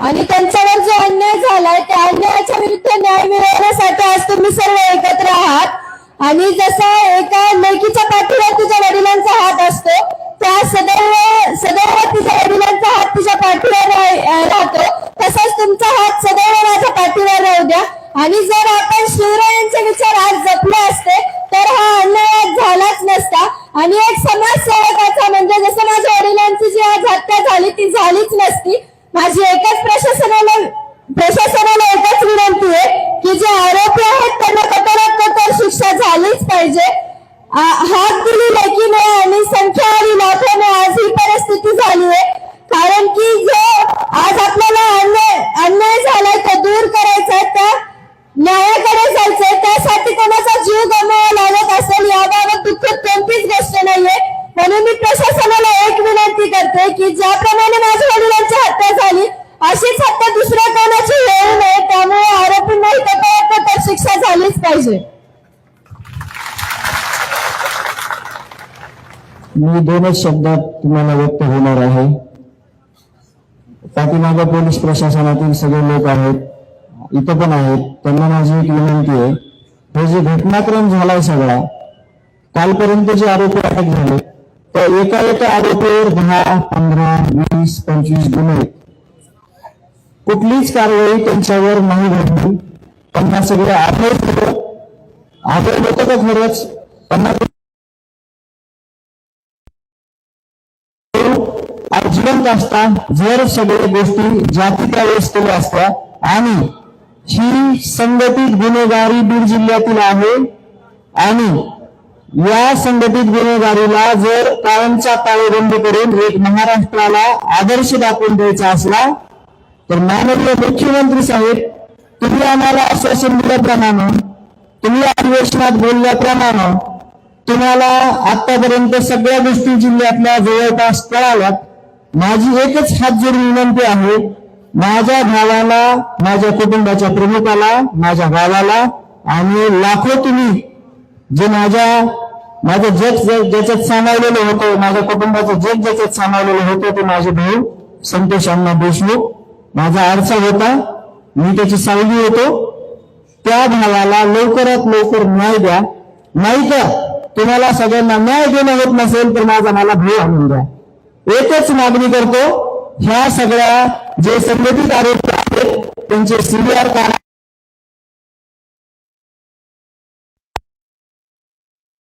आणि त्यांच्यावर जो अन्याय झालाय त्या अन्यायाच्या विरुद्ध न्याय मिळवण्यासाठी आज तुम्ही सर्व एकत्र आहात. आणि जसा एका लेकीच्या पाठीवर तुझ्या वडिलांचा हात असतो त्या सदैव सदैव तिच्या वडिलांचा हात तुझ्या पाठीवर राहतो. तसाच तुमचा हात सदैव माझ्या पाठीवर राहू द्या. आणि जर आपण शिवरायांचे विचार आज जपले असते तर हा अन्याय झालाच नसता. आणि एक समाजसेवकाचा म्हणजे जसं माझ्या वडिलांची जी आज हत्या झाली ती झालीच नसती माझी एकच प्रशासनाला प्रशासनाला एकच विनंती आहे की जे आरोपी आहेत त्यांना कठोरात कठोर शिक्षा झालीच पाहिजे. हात दिली लेकीने आणि संख्या आणि लाखोने आज ही परिस्थिती झाली आहे. कारण की जो आज आपल्याला अन्याय अन्याय झालाय तो दूर करायचा आहे, त्या न्यायाकडे जायचंय त्यासाठी कोणाचा जीव गमावा लागत असेल याबाबत दुःखद कोणतीच गोष्ट नाहीये. म्हणून मी प्रशासनाला एक विनंती करते की ज्याप्रमाणे माझ्या वडिलांची हत्या झाली अशीच हत्या दुसऱ्या कोणाची होऊ नये. त्यामुळे आरोपींनाही कठोरात शिक्षा झालीच पाहिजे. मी दोनच शब्दात तुम्हाला व्यक्त होणार आहे. पाठीमागा पोलीस प्रशासनातील सगळे लोक आहेत इथं पण आहेत. त्यांना माझी एक विनंती आहे. हे जे घटनाक्रम झालाय सगळा कालपर्यंत जे आरोपी अटक झाले त्या एका एका आरोपीवर दहा पंधरा वीस पंचवीस गुन्हे आहेत. कुठलीच कारवाई त्यांच्यावर नाही घडली. त्यांना सगळं आठवत होतं आठवत होतं का खरंच. त्यांना आज असता जर सगळ्या गोष्टी जाती त्यावेळेस केल्या असत्या आणि ही संघटित गुन्हेगारी बीड जिल्ह्यातील आहे आणि या संघटित गुन्हेगारीला जर कायमचा ताळेबंद करून एक महाराष्ट्राला आदर्श दाखवून द्यायचा असला तर माननीय मुख्यमंत्री साहेब तुम्ही आम्हाला आश्वासन दिल्याप्रमाणे तुम्ही अधिवेशनात बोलल्याप्रमाणे तुम्हाला आतापर्यंत सगळ्या गोष्टी जिल्ह्यातल्या जवळपास कळाव्यात माझी एकच हात जोडून विनंती आहे माझ्या भावाला माझ्या कुटुंबाच्या प्रमुखाला माझ्या गावाला आणि लाखो तुम्ही जे माझ्या माझं जग जे- ज्याच्यात सामावलेलं होतं माझ्या कुटुंबाचं जग ज्याच्यात सामावलेलं होतं ते माझे भाऊ संतोष अण्णा देशमुख. माझा आरसा होता मी त्याची सावली होतो. त्या भावाला लवकरात लवकर न्याय द्या. नाही तर तुम्हाला सगळ्यांना न्याय देणं होत नसेल तर माझा मला भाऊ आणून द्या. एकच मागणी करतो ह्या सगळ्या जे संघटित आरोपी आहेत त्यांचे सीबीआर काढा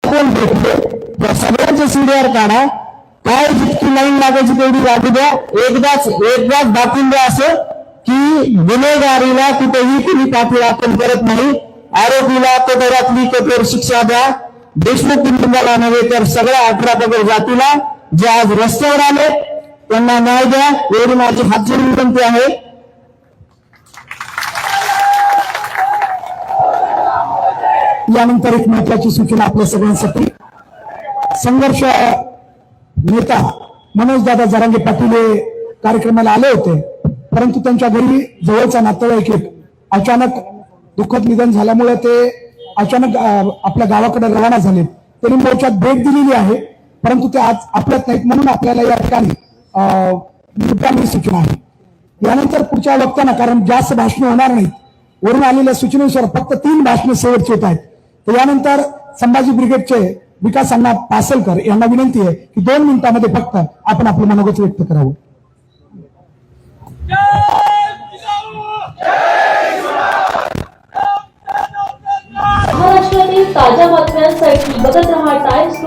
कोण भेटले? त्या सगळ्यांचे सीबीआर काढा काय जितकी लाईन लागायची तेवढी लागू द्या. एकदाच एकदाच दाखवून द्या असं की गुन्हेगारीला कुठेही कुणी पाठी आपण करत नाही. आरोपीला कठोरातली कठोर शिक्षा द्या. देशमुख कुटुंबाला नव्हे तर सगळ्या अठरा पगड जातीला जे आज रस्त्यावर आले त्यांना न्याय द्या. एवढी माझी हात जोडून विनंती आहे. यानंतर एक महत्वाची सूचना आपल्या सगळ्यांसाठी. संघर्ष नेता मनोजदादा जरांगे पाटील हे कार्यक्रमाला आले होते. परंतु त्यांच्या घरी जवळचा नातेवाईक एक अचानक दुःखद निधन झाल्यामुळे ते अचानक आपल्या गावाकडे रवाना झाले. त्यांनी मोर्चात भेट दिलेली आहे. परंतु ते आज आपल्यात नाहीत म्हणून आपल्याला या ठिकाणी अं, मुद्दामी सूचना आहे. यानंतर पुढच्या वक्त्यांना कारण जास्त भाषण होणार नाहीत वरून आलेल्या सूचनेनुसार फक्त तीन भाषणे शेवटची होत आहेत. तर यानंतर संभाजी ब्रिगेडचे विकास अण्णा पासलकर यांना विनंती आहे की दोन मिनिटांमध्ये फक्त आपण आपलं मनोगत व्यक्त करावं. महाराष्ट्रातील ताज्या बातम्यांसाठी